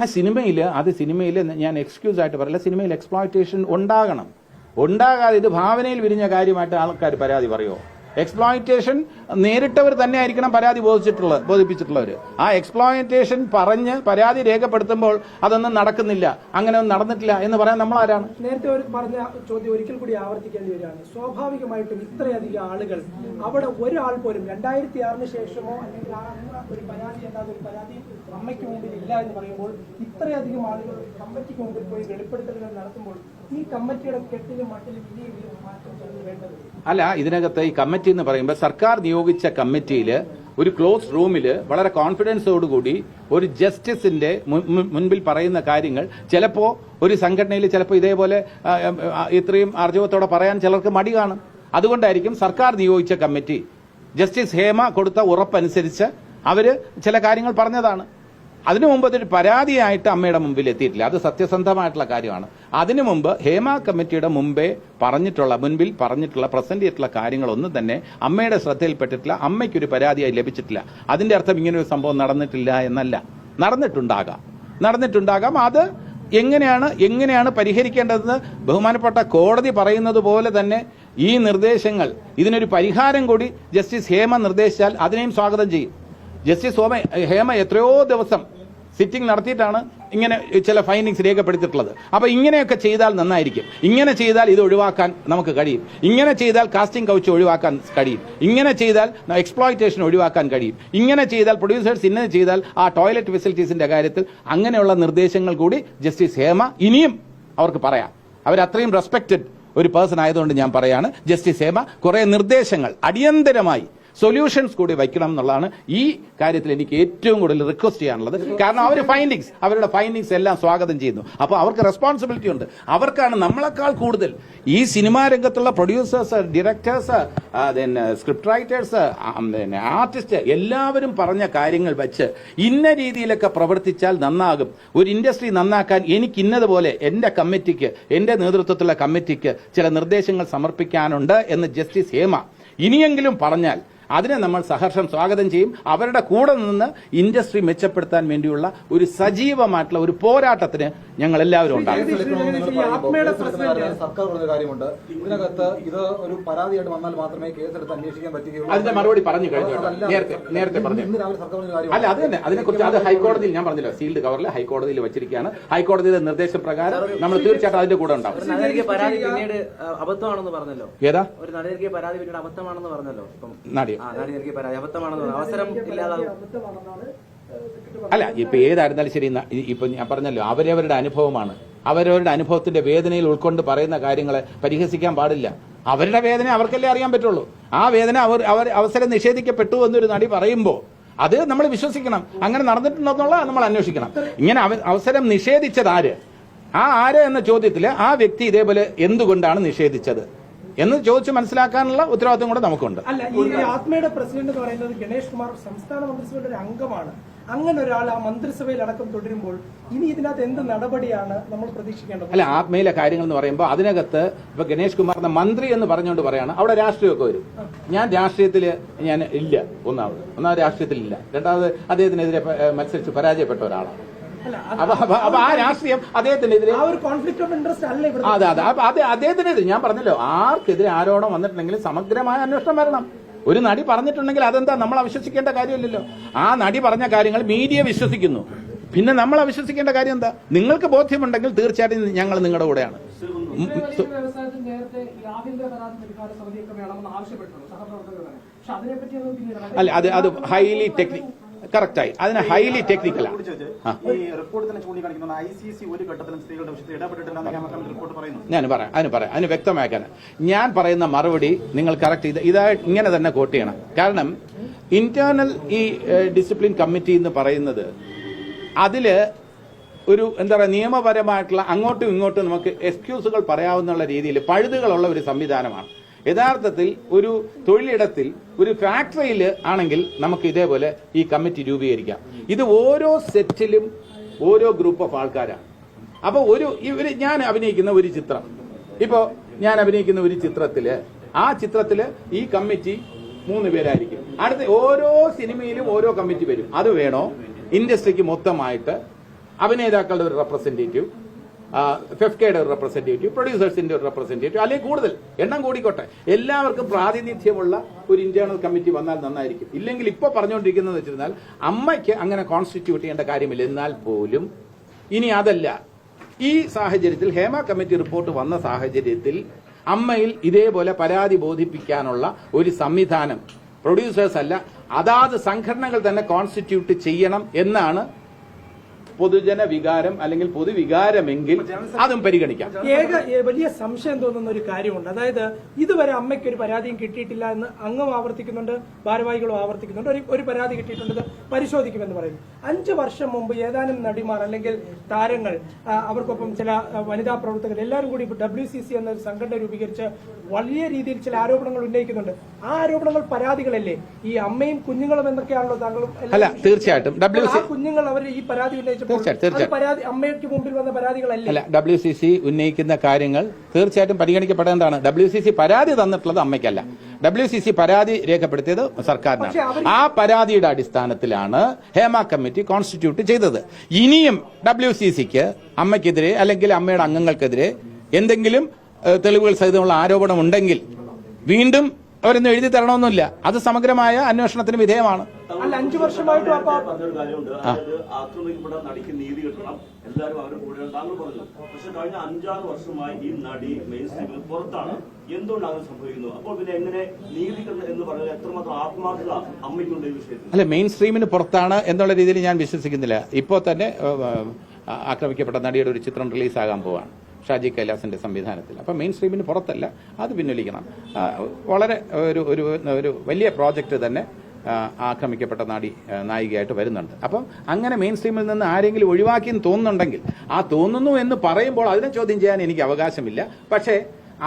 ആ സിനിമയിൽ അത് സിനിമയിൽ ഞാൻ എക്സ്ക്യൂസ് ആയിട്ട് പറയില്ല സിനിമയിൽ എക്സ്പ്ലോയിറ്റേഷൻ ഉണ്ടാകണം. ഉണ്ടാകാതെ ഇത് ഭാവനയിൽ വിരിഞ്ഞ കാര്യമായിട്ട് ആൾക്കാർ പരാതി പറയുമോ എക്സ്പ്ലോയിറ്റേഷൻ നേരിട്ടവർ തന്നെ ആയിരിക്കണം പരാതി ബോധിച്ചിട്ടുള്ളത് ബോധിപ്പിച്ചിട്ടുള്ളവർ ആ എക്സ്പ്ലോയിറ്റേഷൻ പറഞ്ഞ് പരാതി രേഖപ്പെടുത്തുമ്പോൾ അതൊന്നും നടക്കുന്നില്ല. അങ്ങനെ ഒന്നും നടന്നിട്ടില്ല എന്ന് പറയാൻ നമ്മൾ ആരാണ് നേരത്തെ ഒരു പറഞ്ഞ ചോദ്യം ഒരിക്കൽ കൂടി ആവർത്തിക്കേണ്ടി വരികയാണ്. സ്വാഭാവികമായിട്ടും ഇത്രയധികം ആളുകൾ അവിടെ ഒരാൾ പോലും രണ്ടായിരത്തി ആറിന് ശേഷമോ അല്ലെങ്കിൽ ഒരു പരാതി അല്ലാതെ ഒരു പരാതി അമ്മയ്ക്ക് മുമ്പിൽ ഇല്ല എന്ന് പറയുമ്പോൾ ഇത്രയധികം ആളുകൾ അമ്മയ്ക്ക് മുമ്പിൽ പോയി വെളിപ്പെടുത്തലുകൾ നടത്തുമ്പോൾ അല്ല ഇതിനകത്ത് ഈ കമ്മിറ്റി എന്ന് പറയുമ്പോൾ സർക്കാർ നിയോഗിച്ച കമ്മിറ്റിയിൽ ഒരു ക്ലോസ് റൂമിൽ വളരെ കോൺഫിഡൻസോടുകൂടി ഒരു ജസ്റ്റിസിന്റെ മുൻ- മുൻ- മുൻപിൽ പറയുന്ന കാര്യങ്ങൾ ചിലപ്പോൾ ഒരു സംഘടനയിൽ ചിലപ്പോൾ ഇതേപോലെ ഇത്രയും ആർജവത്തോടെ പറയാൻ ചിലർക്ക് മടി കാണും. അതുകൊണ്ടായിരിക്കും സർക്കാർ നിയോഗിച്ച കമ്മിറ്റി. ജസ്റ്റിസ് ഹേമ കൊടുത്ത ഉറപ്പനുസരിച്ച് അവർ ചില കാര്യങ്ങൾ പറഞ്ഞതാണ്. അതിനു മുമ്പ് അതൊരു പരാതിയായിട്ട് അമ്മയുടെ മുമ്പിൽ എത്തിയിട്ടില്ല. അത് സത്യസന്ധമായിട്ടുള്ള കാര്യമാണ്. അതിനു മുമ്പ് ഹേമ കമ്മിറ്റിയുടെ മുമ്പേ പറഞ്ഞിട്ടുള്ള മുൻപിൽ പറഞ്ഞിട്ടുള്ള പ്രസന്റ് ചെയ്തിട്ടുള്ള കാര്യങ്ങളൊന്നും തന്നെ അമ്മയുടെ ശ്രദ്ധയിൽപ്പെട്ടിട്ടില്ല. അമ്മയ്ക്കൊരു പരാതിയായി ലഭിച്ചിട്ടില്ല. അതിന്റെ അർത്ഥം ഇങ്ങനെ ഒരു സംഭവം നടന്നിട്ടില്ല എന്നല്ല. നടന്നിട്ടുണ്ടാകാം. നടന്നിട്ടുണ്ടാകാം. അത് എങ്ങനെയാണ് എങ്ങനെയാണ് പരിഹരിക്കേണ്ടതെന്ന് ബഹുമാനപ്പെട്ട കോടതി പറയുന്നത് പോലെ തന്നെ ഈ നിർദ്ദേശങ്ങൾ ഇതിനൊരു പരിഹാരം കൂടി ജസ്റ്റിസ് ഹേമ നിർദ്ദേശിച്ചാൽ അതിനെയും സ്വാഗതം ചെയ്യും. ജസ്റ്റിസ് ഹോമ ഹേമ എത്രയോ ദിവസം സിറ്റിംഗ് നടത്തിയിട്ടാണ് ഇങ്ങനെ ചില ഫൈൻഡിങ്സ് രേഖപ്പെടുത്തിയിട്ടുള്ളത്. അപ്പൊ ഇങ്ങനെയൊക്കെ ചെയ്താൽ നന്നായിരിക്കും. ഇങ്ങനെ ചെയ്താൽ ഇത് ഒഴിവാക്കാൻ നമുക്ക് കഴിയും. ഇങ്ങനെ ചെയ്താൽ കാസ്റ്റിംഗ് കൗച്ച് ഒഴിവാക്കാൻ കഴിയും. ഇങ്ങനെ ചെയ്താൽ എക്സ്പ്ലോയിറ്റേഷൻ ഒഴിവാക്കാൻ കഴിയും. ഇങ്ങനെ ചെയ്താൽ പ്രൊഡ്യൂസേഴ്സ് ഇന്നത് ചെയ്താൽ ആ ടോയ്ലറ്റ് ഫെസിലിറ്റീസിന്റെ കാര്യത്തിൽ അങ്ങനെയുള്ള നിർദ്ദേശങ്ങൾ കൂടി ജസ്റ്റിസ് ഹേമ ഇനിയും അവർക്ക് പറയാം. അവരത്രയും റെസ്പെക്റ്റഡ് ഒരു പേഴ്സൺ ആയതുകൊണ്ട് ഞാൻ പറയാണ്. ജസ്റ്റിസ് ഹേമ കുറേ നിർദ്ദേശങ്ങൾ അടിയന്തരമായി സൊല്യൂഷൻസ് കൂടി വയ്ക്കണം എന്നുള്ളതാണ് ഈ കാര്യത്തിൽ എനിക്ക് ഏറ്റവും കൂടുതൽ റിക്വസ്റ്റ് ചെയ്യാനുള്ളത്. കാരണം അവർ ഫൈൻഡിങ്സ് അവരുടെ ഫൈൻഡിങ്സ് എല്ലാം സ്വാഗതം ചെയ്യുന്നു. അപ്പോൾ അവർക്ക് റെസ്പോൺസിബിലിറ്റി ഉണ്ട്. അവർക്കാണ് നമ്മളെക്കാൾ കൂടുതൽ. ഈ സിനിമാ രംഗത്തുള്ള പ്രൊഡ്യൂസേഴ്സ് ഡയറക്ടേഴ്സ് പിന്നെ സ്ക്രിപ്റ്റ് റൈറ്റേഴ്സ് പിന്നെ ആർട്ടിസ്റ്റ് എല്ലാവരും പറഞ്ഞ കാര്യങ്ങൾ വെച്ച് ഇന്ന രീതിയിലൊക്കെ പ്രവർത്തിച്ചാൽ നന്നാകും. ഒരു ഇൻഡസ്ട്രി നന്നാക്കാൻ എനിക്ക് ഇന്നതുപോലെ എന്റെ കമ്മിറ്റിക്ക് എന്റെ നേതൃത്വത്തിലുള്ള കമ്മിറ്റിക്ക് ചില നിർദ്ദേശങ്ങൾ സമർപ്പിക്കാനുണ്ട് എന്ന് ജസ്റ്റിസ് ഹേമ ഇനിയെങ്കിലും പറഞ്ഞാൽ അതിനെ നമ്മൾ സഹർഷം സ്വാഗതം ചെയ്യും. അവരുടെ കൂടെ നിന്ന് ഇൻഡസ്ട്രി മെച്ചപ്പെടുത്താൻ വേണ്ടിയുള്ള ഒരു സജീവമായിട്ടുള്ള ഒരു പോരാട്ടത്തിന് ഞങ്ങൾ എല്ലാവരും ഉണ്ടാകും. ആത്മയുടെ പ്രസിഡന്റ് സർക്കാർ പറഞ്ഞ കാര്യമുണ്ട്. ഇതിനകത്ത് ഇത് ഒരു പരാതിയായിട്ട് വന്നാൽ മാത്രമേ കേസെടുത്ത് അന്വേഷിക്കാൻ പറ്റുകയുള്ളൂ. അതിന്റെ മറുപടി പറഞ്ഞു കഴിഞ്ഞു നേരത്തെ നേരത്തെ പറഞ്ഞു. അല്ല അത് തന്നെ. അതിനെക്കുറിച്ച് അത് ഹൈക്കോടതിയിൽ ഞാൻ പറഞ്ഞില്ല. സീൽഡ് കവറിൽ ഹൈക്കോടതിയിൽ വെച്ചിരിക്കുകയാണ്. ഹൈക്കോടതിയുടെ നിർദ്ദേശപ്രകാരം നമ്മൾ തീർച്ചയായിട്ടും അതിന്റെ കൂടെ ഉണ്ടാവും. പരാതി പിന്നീട് അബദ്ധമാണെന്ന് പറഞ്ഞല്ലോ. ഏതാ? ഒരു നടപടി പരാതി പിന്നീട് അബദ്ധമാണെന്ന് പറഞ്ഞല്ലോ. നാടിയോ അബദ്ധമാണെന്ന് അവസരം അല്ല ഇപ്പൊ ഏതായിരുന്നാലും ശരി ഇപ്പൊ ഞാൻ പറഞ്ഞല്ലോ അവരവരുടെ അനുഭവമാണ്. അവരവരുടെ അനുഭവത്തിന്റെ വേദനയിൽ ഉൾക്കൊണ്ട് പറയുന്ന കാര്യങ്ങളെ പരിഹസിക്കാൻ പാടില്ല. അവരുടെ വേദന അവർക്കല്ലേ അറിയാൻ പറ്റുള്ളൂ. ആ വേദന അവർ അവർ അവസരം നിഷേധിക്കപ്പെട്ടു എന്നൊരു നടി പറയുമ്പോൾ അത് നമ്മൾ വിശ്വസിക്കണം. അങ്ങനെ നടന്നിട്ടുണ്ടെന്നുള്ള നമ്മൾ അന്വേഷിക്കണം. ഇങ്ങനെ അവസരം നിഷേധിച്ചത് ആര്? ആ ആര് എന്ന ചോദ്യത്തിൽ ആ വ്യക്തി ഇതേപോലെ എന്തുകൊണ്ടാണ് നിഷേധിച്ചത്? എന്ന് ചോദിച്ച് മനസ്സിലാക്കാനുള്ള ഉത്തരവാദിത്വം കൂടെ നമുക്കുണ്ട്. അല്ല ഈ ആത്മയുടെ പ്രസിഡന്റ് എന്ന് പറയുന്നത് ഗണേഷ് കുമാർ സംസ്ഥാന മന്ത്രിസഭയുടെ ഒരു അംഗമാണ്. അങ്ങനെ ഒരാൾ ആ മന്ത്രിസഭയിൽ അടക്കം തുടരുമ്പോൾ ഇനി ഇതിനകത്ത് എന്ത് നടപടിയാണ് നമ്മൾ പ്രതീക്ഷിക്കേണ്ടത്? അല്ല ആത്മയിലെ കാര്യങ്ങൾ എന്ന് പറയുമ്പോൾ അതിനകത്ത് ഇപ്പൊ ഗണേഷ് കുമാറിന്റെ മന്ത്രി എന്ന് പറഞ്ഞുകൊണ്ട് പറയാണ് അവിടെ രാഷ്ട്രീയമൊക്കെ വരും. ഞാൻ രാഷ്ട്രീയത്തിൽ ഞാൻ ഇല്ല ഒന്നാമത്. ഒന്നാമത് രാഷ്ട്രീയത്തിൽ ഇല്ല രണ്ടാമത് അദ്ദേഹത്തിനെതിരെ മത്സരിച്ച് പരാജയപ്പെട്ട ഒരാളാണ്. അപ്പൊ ആ രാഷ്ട്രീയം അദ്ദേഹത്തിനെതിരെ ആ ഒരു കോൺഫ്ലിക്ട് ഓഫ് ഇൻട്രസ്റ്റ് അല്ല ഇവിടെ അതെ അതെ. അപ്പൊ അതെ അദ്ദേഹത്തിനെതിരെ ഞാൻ പറഞ്ഞല്ലോ ആർക്കെതിരെ ആരോപണം വന്നിട്ടുണ്ടെങ്കിൽ സമഗ്രമായ അന്വേഷണം വരണം. ഒരു നടി പറഞ്ഞിട്ടുണ്ടെങ്കിൽ അതെന്താ? നമ്മൾ അവിശ്വസിക്കേണ്ട കാര്യമില്ലല്ലോ. ആ നടി പറഞ്ഞ കാര്യങ്ങൾ മീഡിയ വിശ്വസിക്കുന്നു. പിന്നെ നമ്മൾ അവിശ്വസിക്കേണ്ട കാര്യം എന്താ? നിങ്ങൾക്ക് ബോധ്യമുണ്ടെങ്കിൽ തീർച്ചയായിട്ടും ഞങ്ങൾ നിങ്ങളുടെ കൂടെയാണ്. അല്ല അത് അത് ഹൈലി ടെക്നിക് കറക്റ്റായി അതിന് ഹൈലി ടെക്നിക്കലാണ് ഞാൻ പറയാം അതിന് പറയാം അതിന് വ്യക്തമാക്കാൻ ഞാൻ പറയുന്ന മറുപടി നിങ്ങൾ കറക്റ്റ് ചെയ്ത് ഇതായിട്ട് ഇങ്ങനെ തന്നെ കോട്ട് ചെയ്യണം. കാരണം ഇന്റേണൽ ഈ ഡിസിപ്ലിൻ കമ്മിറ്റി എന്ന് പറയുന്നത് അതിൽ ഒരു എന്താ പറയുക നിയമപരമായിട്ടുള്ള അങ്ങോട്ടും ഇങ്ങോട്ടും നമുക്ക് എക്സ്ക്യൂസുകൾ പറയാവുന്ന രീതിയിൽ പഴുതുകളുള്ള ഒരു സംവിധാനമാണ്. യഥാർത്ഥത്തിൽ ഒരു തൊഴിലിടത്തിൽ ഒരു ഫാക്ടറിയിൽ ആണെങ്കിൽ നമുക്ക് ഇതേപോലെ ഈ കമ്മിറ്റി രൂപീകരിക്കാം. ഇത് ഓരോ സെറ്റിലും ഓരോ ഗ്രൂപ്പ് ഓഫ് ആൾക്കാരാണ്. അപ്പോൾ ഒരു ഇവർ ഞാൻ അഭിനയിക്കുന്ന ഒരു ചിത്രം. ഇപ്പോൾ ഞാൻ അഭിനയിക്കുന്ന ഒരു ചിത്രത്തിൽ ആ ചിത്രത്തിൽ ഈ കമ്മിറ്റി മൂന്ന് പേരായിരിക്കും. അടുത്ത ഓരോ സിനിമയിലും ഓരോ കമ്മിറ്റി വരും. അത് വേണോ? ഇൻഡസ്ട്രിക്ക് മൊത്തമായിട്ട് അഭിനേതാക്കളുടെ ഒരു റെപ്രസെന്റേറ്റീവ് ഫെഫ്കയുടെ ഒരു റെപ്രസെന്റേറ്റീവ് പ്രൊഡ്യൂസേഴ്സിന്റെ ഒരു റെപ്രസെന്റേറ്റീവ് അല്ലെങ്കിൽ കൂടുതൽ എണ്ണം കൂടിക്കോട്ടെ. എല്ലാവർക്കും പ്രാതിനിധ്യമുള്ള ഒരു ഇന്റേണൽ കമ്മിറ്റി വന്നാൽ നന്നായിരിക്കും. ഇല്ലെങ്കിൽ ഇപ്പൊ പറഞ്ഞുകൊണ്ടിരിക്കുന്നത് വെച്ചിരുന്നാൽ അമ്മയ്ക്ക് അങ്ങനെ കോൺസ്റ്റിറ്റ്യൂട്ട് ചെയ്യേണ്ട കാര്യമില്ല. എന്നാൽ പോലും ഇനി അതല്ല. ഈ സാഹചര്യത്തിൽ ഹേമ കമ്മിറ്റി റിപ്പോർട്ട് വന്ന സാഹചര്യത്തിൽ അമ്മയിൽ ഇതേപോലെ പരാതി ബോധിപ്പിക്കാനുള്ള ഒരു സംവിധാനം. പ്രൊഡ്യൂസേഴ്സ് അല്ല അതാത് സംഘടനകൾ തന്നെ കോൺസ്റ്റിറ്റ്യൂട്ട് ചെയ്യണം എന്നാണ് പൊതുജന വികാരം അല്ലെങ്കിൽ പൊതുവികാരമെങ്കിൽ അതും പരിഗണിക്കാം. ഏക വലിയ സംശയം തോന്നുന്ന ഒരു കാര്യമുണ്ട്. അതായത് ഇതുവരെ അമ്മയ്ക്ക് ഒരു പരാതിയും കിട്ടിയിട്ടില്ല എന്ന് അങ്ങും ആവർത്തിക്കുന്നുണ്ട് ഭാരവാഹികളും ആവർത്തിക്കുന്നുണ്ട്. ഒരു ഒരു പരാതി കിട്ടിയിട്ടുണ്ട് പരിശോധിക്കുമെന്ന് പറയുന്നു. അഞ്ച് വർഷം മുമ്പ് ഏതാനും നടിമാർ അല്ലെങ്കിൽ താരങ്ങൾ അവർക്കൊപ്പം ചില വനിതാ പ്രവർത്തകർ എല്ലാവരും കൂടി ഡബ്ല്യു സി സി എന്നൊരു സംഘടന രൂപീകരിച്ച് വലിയ രീതിയിൽ ചില ആരോപണങ്ങൾ ഉന്നയിക്കുന്നുണ്ട്. ആ ആരോപണങ്ങൾ പരാതികളല്ലേ? ഈ അമ്മയും കുഞ്ഞുങ്ങളും എന്നൊക്കെയാണല്ലോ താങ്കളും അല്ല തീർച്ചയായിട്ടും. കുഞ്ഞുങ്ങൾ അവർ ഈ പരാതി ഉന്നയിച്ചപ്പോൾ തീർച്ചയായിട്ടും, അത് തീർച്ചയായിട്ടും. പരാതി അമ്മയ്ക്ക് മുമ്പിൽ വന്ന പരാതികളല്ല? അല്ല ഡബ്ല്യു സി സി ഉന്നയിക്കുന്ന കാര്യങ്ങൾ തീർച്ചയായിട്ടും പരിഗണിക്കപ്പെടേണ്ടതാണ്. ഡബ്ല്യു സി സി പരാതി തന്നിട്ടുള്ളത് അമ്മയ്ക്കല്ല. ഡബ്ല്യു സി സി പരാതി രേഖപ്പെടുത്തിയത് സർക്കാരിനാണ്. ആ പരാതിയുടെ അടിസ്ഥാനത്തിലാണ് ഹേമ കമ്മിറ്റി കോൺസ്റ്റിറ്റ്യൂട്ട് ചെയ്തത്. ഇനിയും ഡബ്ല്യു സി സിക്ക് അമ്മയ്ക്കെതിരെ അല്ലെങ്കിൽ അമ്മയുടെ അംഗങ്ങൾക്കെതിരെ എന്തെങ്കിലും തെളിവുകൾ സഹിതമുള്ള ആരോപണം ഉണ്ടെങ്കിൽ വീണ്ടും അവരൊന്നും എഴുതി തരണമെന്നില്ല. അത് സമഗ്രമായ അന്വേഷണത്തിന് വിധേയമാണ്. അല്ല അഞ്ചു വർഷമായിട്ട് പറഞ്ഞൊരു കാര്യമുണ്ട്. അതായത് ആക്രമിക്കപ്പെട്ട നടിക്ക് നീതി കിട്ടണം. എല്ലാവരും അവരുടെ കൂടെയാണ് താങ്കൾ പറഞ്ഞു. പക്ഷെ കഴിഞ്ഞ അഞ്ചാറ് വർഷമായി ഈ നടി മെയിൻ സ്ട്രീമിൽ പുറത്താണ്. എന്തുകൊണ്ട് അങ്ങനെ സംഭവിക്കുന്നു അപ്പോൾ പിന്നെ എങ്ങനെ നീതി എന്ന് പറയുന്നത് എത്രമാത്രം ആത്മാർത്ഥത അമ്മയ്ക്കുണ്ട് ഈ വിഷയത്തിൽ? അല്ല മെയിൻ സ്ട്രീമിന് പുറത്താണ് എന്നുള്ള രീതിയിൽ ഞാൻ വിശ്വസിക്കുന്നില്ല. ഇപ്പോ തന്നെ ആക്രമിക്കപ്പെട്ട നടിയുടെ ഒരു ചിത്രം റിലീസ് റിലീസാകാൻ പോവാണ്. ഷാജി കൈലാസിന്റെ സംവിധാനത്തിൽ. അപ്പം മെയിൻ സ്ട്രീമിന് പുറത്തല്ല അത് പിൻവലിക്കണം. വളരെ ഒരു ഒരു ഒരു വലിയ പ്രോജക്റ്റ് തന്നെ ആക്രമിക്കപ്പെട്ട നാടി നായികയായിട്ട് വരുന്നുണ്ട്. അപ്പം അങ്ങനെ മെയിൻ സ്ട്രീമിൽ നിന്ന് ആരെങ്കിലും ഒഴിവാക്കി എന്ന് തോന്നുന്നുണ്ടെങ്കിൽ ആ തോന്നുന്നു എന്ന് പറയുമ്പോൾ അതിനെ ചോദ്യം ചെയ്യാൻ എനിക്ക് അവകാശമില്ല. പക്ഷേ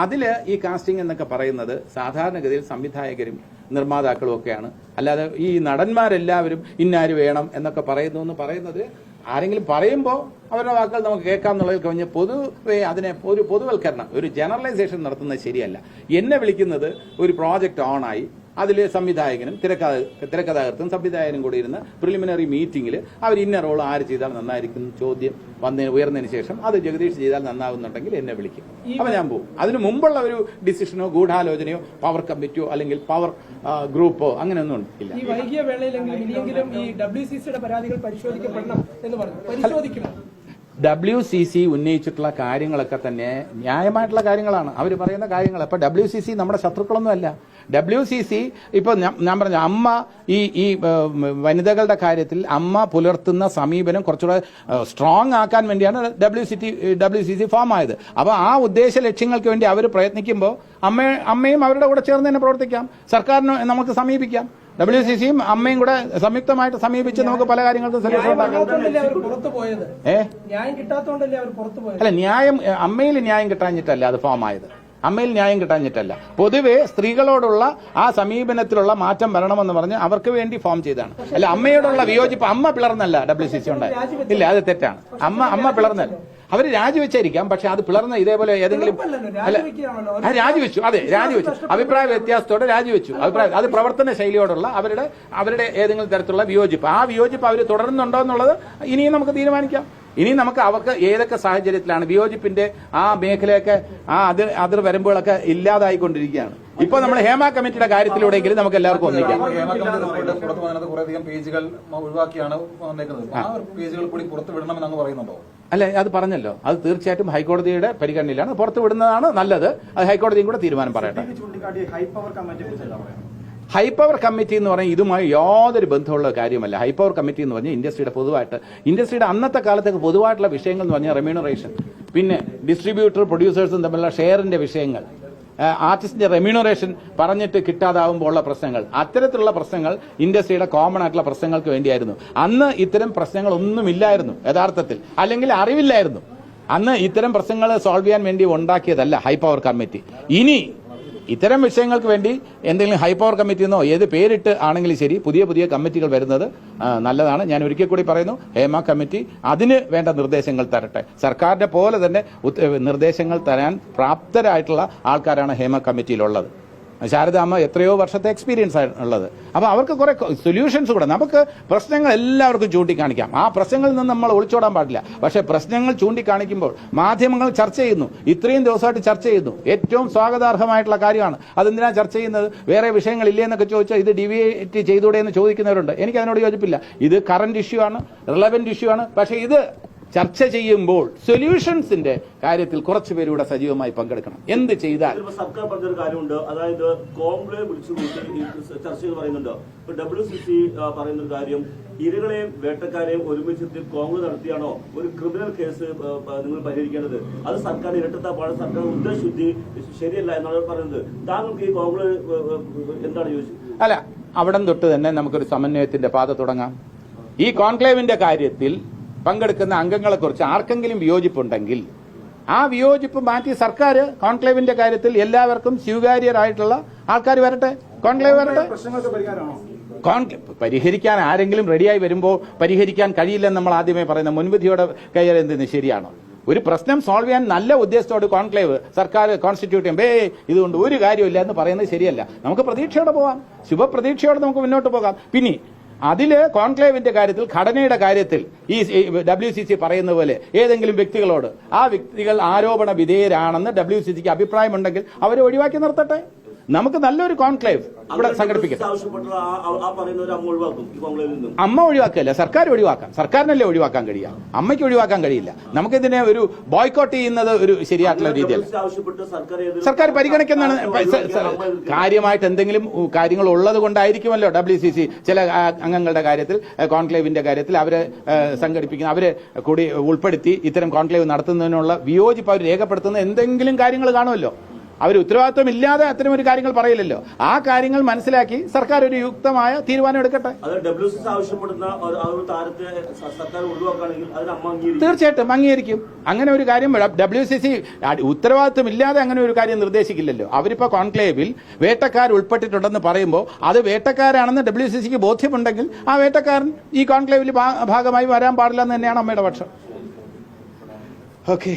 അതിൽ ഈ കാസ്റ്റിംഗ് എന്നൊക്കെ പറയുന്നത് സാധാരണഗതിയിൽ സംവിധായകരും നിർമ്മാതാക്കളും ഒക്കെയാണ്. അല്ലാതെ ഈ നടന്മാരെല്ലാവരും ഇന്നാര് വേണം എന്നൊക്കെ പറയുന്നു എന്ന് പറയുന്നത് ആരെങ്കിലും പറയുമ്പോൾ അവരുടെ വാക്കുകൾ നമുക്ക് കേൾക്കാം എന്നുള്ളതിൽ കവിഞ്ഞ് പൊതുവെ അതിനെ ഒരു പൊതുവൽക്കരണം ഒരു ജനറലൈസേഷൻ നടത്തുന്നത് ശരിയല്ല. എന്നെ വിളിക്കുന്നത് ഒരു പ്രോജക്റ്റ് ഓണായി അതിൽ സംവിധായകനും തിരക്കഥ തിരക്കഥാകൃത്തും സംവിധായകനും കൂടി ഇരുന്ന് പ്രിലിമിനറി മീറ്റിംഗിൽ അവർ ഇന്ന റോൾ ആര് ചെയ്താൽ നന്നായിരിക്കും ചോദ്യം വന്നതിന് ഉയർന്നതിന് ശേഷം അത് ജഗദീഷ് ചെയ്താൽ നന്നാവുന്നുണ്ടെങ്കിൽ എന്നെ വിളിക്കും. അപ്പൊ ഞാൻ പോകും. അതിന് മുമ്പുള്ള ഒരു ഡിസിഷനോ ഗൂഢാലോചനയോ പവർ കമ്മിറ്റിയോ അല്ലെങ്കിൽ പവർ ഗ്രൂപ്പോ അങ്ങനെയൊന്നും ഇല്ല. ഈ വൈകിയ വേളയിലെങ്കിലും ഈ ഡബ്ല്യു സി സിയുടെ പരാതികൾ പരിശോധിക്കപ്പെടണം എന്ന് പറഞ്ഞു. പരിശോധിക്കുമോ ഡബ്ല്യു സി സി ഉന്നയിച്ചിട്ടുള്ള കാര്യങ്ങളൊക്കെ തന്നെ ന്യായമായിട്ടുള്ള കാര്യങ്ങളാണ്. അവർ പറയുന്ന കാര്യങ്ങൾ അപ്പം ഡബ്ല്യു സി സി നമ്മുടെ ശത്രുക്കളൊന്നുമല്ല ഡബ്ല്യു സി സി ഇപ്പോൾ ഞാൻ പറഞ്ഞു അമ്മ ഈ ഈ വനിതകളുടെ കാര്യത്തിൽ അമ്മ പുലർത്തുന്ന സമീപനം കുറച്ചുകൂടെ സ്ട്രോങ് ആക്കാൻ വേണ്ടിയാണ് W C T W C C form ആയത്. അപ്പോൾ ആ ഉദ്ദേശ ലക്ഷ്യങ്ങൾക്ക് വേണ്ടി അവർ പ്രയത്നിക്കുമ്പോൾ അമ്മ അമ്മയും അവരുടെ കൂടെ ചേർന്ന് തന്നെ പ്രവർത്തിക്കാം. സർക്കാരിന് നമുക്ക് സമീപിക്കാം. ഡബ്ല്യു സി സിയും അമ്മയും കൂടെ സംയുക്തമായിട്ട് സമീപിച്ച് നമുക്ക് പല കാര്യങ്ങൾക്കും സൊല്യൂഷൻ ഉണ്ടാക്കാം. ഏ? അല്ല ന്യായം അമ്മയിൽ ന്യായം കിട്ടാഞ്ഞിട്ടല്ല അത് ഫോം ആയത് അമ്മയിൽ ന്യായം കിട്ടാഞ്ഞിട്ടല്ല. പൊതുവേ സ്ത്രീകളോടുള്ള ആ സമീപനത്തിലുള്ള മാറ്റം വരണമെന്ന് പറഞ്ഞ് അവർക്ക് വേണ്ടി ഫോം ചെയ്താണ് അല്ല അമ്മയോടുള്ള വിയോജിപ്പ് അമ്മ പിളർന്നല്ല ഡബ്ല്യു സി സി ഉണ്ടായത്. ഇല്ല അത് തെറ്റാണ്. അമ്മ അമ്മ പിളർന്നല്ല. അവർ രാജിവെച്ചായിരിക്കാം പക്ഷെ അത് പിളർന്ന ഇതേപോലെ ഏതെങ്കിലും അല്ല. രാജിവെച്ചു. അതെ രാജിവെച്ചു. അഭിപ്രായ വ്യത്യാസത്തോടെ രാജിവെച്ചു. അഭിപ്രായം അത് പ്രവർത്തന ശൈലിയോടുള്ള അവരുടെ അവരുടെ ഏതെങ്കിലും തരത്തിലുള്ള വിയോജിപ്പ്. ആ വിയോജിപ്പ് അവർ തുടരുന്നുണ്ടോ എന്നുള്ളത് ഇനിയും നമുക്ക് തീരുമാനിക്കാം. ഇനി നമുക്ക് അവർക്ക് ഏതൊക്കെ സാഹചര്യത്തിലാണ് വിയോജിപ്പിന്റെ ആ മേഖലയൊക്കെ ആ അതിർ അതിർ വരുമ്പോഴൊക്കെ ഇല്ലാതായിക്കൊണ്ടിരിക്കുകയാണ്. ഇപ്പൊ നമ്മൾ ഹേമ കമ്മിറ്റിയുടെ കാര്യത്തിലൂടെയെങ്കിലും നമുക്ക് എല്ലാവർക്കും ഒന്നിക്കാം. ഹേമ കമ്മിറ്റി റിപ്പോർട്ട് പുറത്ത് വന്നതിനകത്ത് കുറേയധികം പേജുകൾ ഒഴിവാക്കിയാണ് വന്നേക്കുന്നത്. ആ. പേജുകൾ കൂടി പുറത്ത് വിടണമെന്ന് അങ്ങ് പറയുന്നുണ്ടോ? അല്ല അത് പറഞ്ഞല്ലോ. അത് തീർച്ചയായിട്ടും ഹൈക്കോടതിയുടെ പരിഗണനയിലാണ്. പുറത്തു വിടുന്നതാണ് നല്ലത്. അത് ഹൈക്കോടതിയും കൂടെ തീരുമാനം പറയട്ടെ. ഹൈ പവർ കമ്മിറ്റി എന്ന് പറഞ്ഞാൽ ഇതുമായി യാതൊരു ബന്ധമുള്ള കാര്യമല്ല. ഹൈ പവർ കമ്മിറ്റി എന്ന് പറഞ്ഞാൽ ഇൻഡസ്ട്രിയുടെ പൊതുവായിട്ട് ഇൻഡസ്ട്രിയുടെ അന്നത്തെ കാലത്തേക്ക് പൊതുവായിട്ടുള്ള വിഷയങ്ങൾ എന്ന് പറഞ്ഞാൽ റെമ്യൂണറേഷൻ പിന്നെ ഡിസ്ട്രിബ്യൂട്ടർ പ്രൊഡ്യൂസേഴ്സും തമ്മിലുള്ള ഷെയറിന്റെ വിഷയങ്ങൾ. ആർട്ടിസ്റ്റിന്റെ റെമ്യൂണറേഷൻ പറഞ്ഞിട്ട് കിട്ടാതാവുമ്പോൾ ഉള്ള പ്രശ്നങ്ങൾ. അത്തരത്തിലുള്ള പ്രശ്നങ്ങൾ ഇൻഡസ്ട്രിയുടെ കോമൺ ആയിട്ടുള്ള പ്രശ്നങ്ങൾക്ക് വേണ്ടിയായിരുന്നു. അന്ന് ഇത്തരം പ്രശ്നങ്ങളൊന്നുമില്ലായിരുന്നു യഥാർത്ഥത്തിൽ. അല്ലെങ്കിൽ അറിവില്ലായിരുന്നു. അന്ന് ഇത്തരം പ്രശ്നങ്ങൾ സോൾവ് ചെയ്യാൻ വേണ്ടി ഉണ്ടാക്കിയതല്ല ഹൈ പവർ കമ്മിറ്റി. ഇനി ഇത്തരം വിഷയങ്ങൾക്ക് വേണ്ടി എന്തെങ്കിലും ഹൈ പവർ കമ്മിറ്റി എന്നോ ഏത് പേരിട്ട് ആണെങ്കിലും ശരി പുതിയ പുതിയ കമ്മിറ്റികൾ വരുന്നത് നല്ലതാണ്. ഞാൻ ഒരിക്കൽ കൂടി പറയുന്നു ഹേമ കമ്മിറ്റി അതിന് വേണ്ട നിർദ്ദേശങ്ങൾ തരട്ടെ. സർക്കാരിന്റെ പോലെ തന്നെ നിർദ്ദേശങ്ങൾ തരാൻ പ്രാപ്തരായിട്ടുള്ള ആൾക്കാരാണ് ഹേമ കമ്മിറ്റിയിലുള്ളത്. ശാരദാമ്മ എത്രയോ വർഷത്തെ എക്സ്പീരിയൻസ് ഉള്ളത്. അപ്പോൾ അവർക്ക് കുറേ സൊല്യൂഷൻസ് കൂടെ. നമുക്ക് പ്രശ്നങ്ങൾ എല്ലാവർക്കും ചൂണ്ടിക്കാണിക്കാം. ആ പ്രശ്നങ്ങളിൽ നിന്ന് നമ്മൾ ഒളിച്ചോടാൻ പാടില്ല. പക്ഷേ പ്രശ്നങ്ങൾ ചൂണ്ടിക്കാണിക്കുമ്പോൾ മാധ്യമങ്ങൾ ചർച്ച ചെയ്യുന്നു. ഇത്രയും ദിവസമായിട്ട് ചർച്ച ചെയ്യുന്നു. ഏറ്റവും സ്വാഗതാർഹമായിട്ടുള്ള കാര്യമാണ്. അതെന്തിനാണ് ചർച്ച ചെയ്യുന്നത്? വേറെ വിഷയങ്ങളില്ലേ എന്നൊക്കെ ചോദിച്ചാൽ ഇത് ഡിവിയേറ്റ് ചെയ്തൂടെ എന്ന് ചോദിക്കുന്നവരുണ്ട്. എനിക്ക് അതിനോട് യോജിപ്പില്ല. ഇത് കറണ്ട് ഇഷ്യൂ ആണ് റിലവന്റ് ഇഷ്യൂ ആണ്. പക്ഷേ ഇത് ചർച്ച ചെയ്യുമ്പോൾ സൊല്യൂഷൻസിന്റെ കാര്യത്തിൽ കുറച്ച് പേരൂടെ സജീവമായി പങ്കെടുക്കണം. എന്ത് ചെയ്താൽ? സർക്കാർ പറഞ്ഞൊരു കാര്യമുണ്ട്. അതായത് കോംപ്ലേ വിളിച്ചു കൂട്ടി ചർച്ച ചർച്ചയിൽ പറയുന്നുണ്ട്. ഡബ്ല്യു സി സി പറയുന്ന ഒരു കാര്യം ഇരകളെയും വേട്ടക്കാരെയും ഒരുമിച്ച് കോൺഗ്രസ് നടത്തിയാണോ? ഒരു ക്രിമിനൽ കേസ് നിങ്ങൾ പരിഹരിക്കേണ്ടത്. അത് സർക്കാർ ഇരട്ടത്താപ്പാണ് സർക്കാർ ഉദ്ദേശശുദ്ധി ശരിയല്ല എന്നാണ് പറയുന്നത്. താങ്കൾക്ക് ഈ കോൺഗ്രസ് എന്താണ് ചോദിച്ചത്? അല്ല അവിടം തൊട്ട് തന്നെ നമുക്കൊരു സമന്വയത്തിന്റെ പാത തുടങ്ങാം. ഈ കോൺക്ലേവിന്റെ കാര്യത്തിൽ പങ്കെടുക്കുന്ന അംഗങ്ങളെ കുറിച്ച് ആർക്കെങ്കിലും വിയോജിപ്പുണ്ടെങ്കിൽ ആ വിയോജിപ്പ് മാറ്റി സർക്കാർ കോൺക്ലേവിന്റെ കാര്യത്തിൽ എല്ലാവർക്കും സ്വീകാര്യരായിട്ടുള്ള ആൾക്കാർ വരട്ടെ. കോൺക്ലേവ് വരട്ടെ. കോൺക്ലേവ് പരിഹരിക്കാൻ ആരെങ്കിലും റെഡിയായി വരുമ്പോൾ പരിഹരിക്കാൻ കഴിയില്ലെന്ന് നമ്മൾ ആദ്യമേ പറയുന്ന മുൻവിധിയോടെ കൈകാര്യം ശരിയാണോ? ഒരു പ്രശ്നം സോൾവ് ചെയ്യാൻ നല്ല ഉദ്ദേശത്തോട് കോൺക്ലേവ് സർക്കാർ കോൺസ്റ്റിറ്റ്യൂട്ട് ചെയ്യുമ്പോൾ ഏ ഇതുകൊണ്ട് ഒരു കാര്യമില്ല എന്ന് പറയുന്നത് ശരിയല്ല. നമുക്ക് പ്രതീക്ഷയോടെ പോകാം ശുഭപ്രതീക്ഷയോടെ നമുക്ക് മുന്നോട്ട് പോകാം. പിന്നെ അതിൽ കോൺക്ലേവിന്റെ കാര്യത്തിൽ ഘടനയുടെ കാര്യത്തിൽ ഈ ഡബ്ല്യു സി സി പറയുന്ന പോലെ ഏതെങ്കിലും വ്യക്തികളോട് ആ വ്യക്തികൾ ആരോപണ വിധേയരാണെന്ന് ഡബ്ല്യു സി സിക്ക് അഭിപ്രായമുണ്ടെങ്കിൽ അവരെ ഒഴിവാക്കി നിർത്തട്ടെ. നമുക്ക് നല്ലൊരു കോൺക്ലേവ് ഇവിടെ സംഘടിപ്പിക്കാം അമ്മ ഒഴിവാക്കുകയല്ല സർക്കാർ ഒഴിവാക്കാം സർക്കാരിനല്ലേ ഒഴിവാക്കാൻ കഴിയുക അമ്മയ്ക്ക് ഒഴിവാക്കാൻ കഴിയില്ല നമുക്ക് നമുക്കിതിനെ ഒരു ബോയ്ക്കോട്ട് ചെയ്യുന്നത് ഒരു ശരിയായിട്ടുള്ള രീതിയല്ല സർക്കാർ പരിഗണിക്കുന്നതാണ് കാര്യമായിട്ട് എന്തെങ്കിലും കാര്യങ്ങൾ ഉള്ളത് കൊണ്ടായിരിക്കുമല്ലോ ഡബ്ല്യു സി സി ചില അംഗങ്ങളുടെ കാര്യത്തിൽ കോൺക്ലേവിന്റെ കാര്യത്തിൽ അവരെ സംഘടിപ്പിക്കുന്ന അവരെ കൂടി ഉൾപ്പെടുത്തി ഇത്തരം കോൺക്ലേവ് നടത്തുന്നതിനുള്ള വിയോജിപ്പ് അവർ രേഖപ്പെടുത്തുന്ന എന്തെങ്കിലും കാര്യങ്ങൾ കാണുമല്ലോ അവർ ഉത്തരവാദിത്വം ഇല്ലാതെ അത്തരം ഒരു കാര്യങ്ങൾ പറയില്ലല്ലോ. ആ കാര്യങ്ങൾ മനസ്സിലാക്കി സർക്കാർ ഒരു യുക്തമായ തീരുമാനം എടുക്കട്ടെ. തീർച്ചയായിട്ടും അംഗീകരിക്കും. അങ്ങനെ ഒരു കാര്യം ഡബ്ല്യു സി സി ഉത്തരവാദിത്വം ഇല്ലാതെ അങ്ങനെ ഒരു കാര്യം നിർദ്ദേശിക്കില്ലല്ലോ. അവരിപ്പോ കോൺക്ലേവിൽ വേട്ടക്കാർ ഉൾപ്പെട്ടിട്ടുണ്ടെന്ന് പറയുമ്പോൾ അത് വേട്ടക്കാരാണെന്ന് ഡബ്ല്യു സി സിക്ക് ബോധ്യമുണ്ടെങ്കിൽ ആ വേട്ടക്കാരൻ ഈ കോൺക്ലേവിൽ ഭാഗമായി വരാൻ പാടില്ല എന്ന് തന്നെയാണ് അമ്മയുടെ പക്ഷം. ഓക്കെ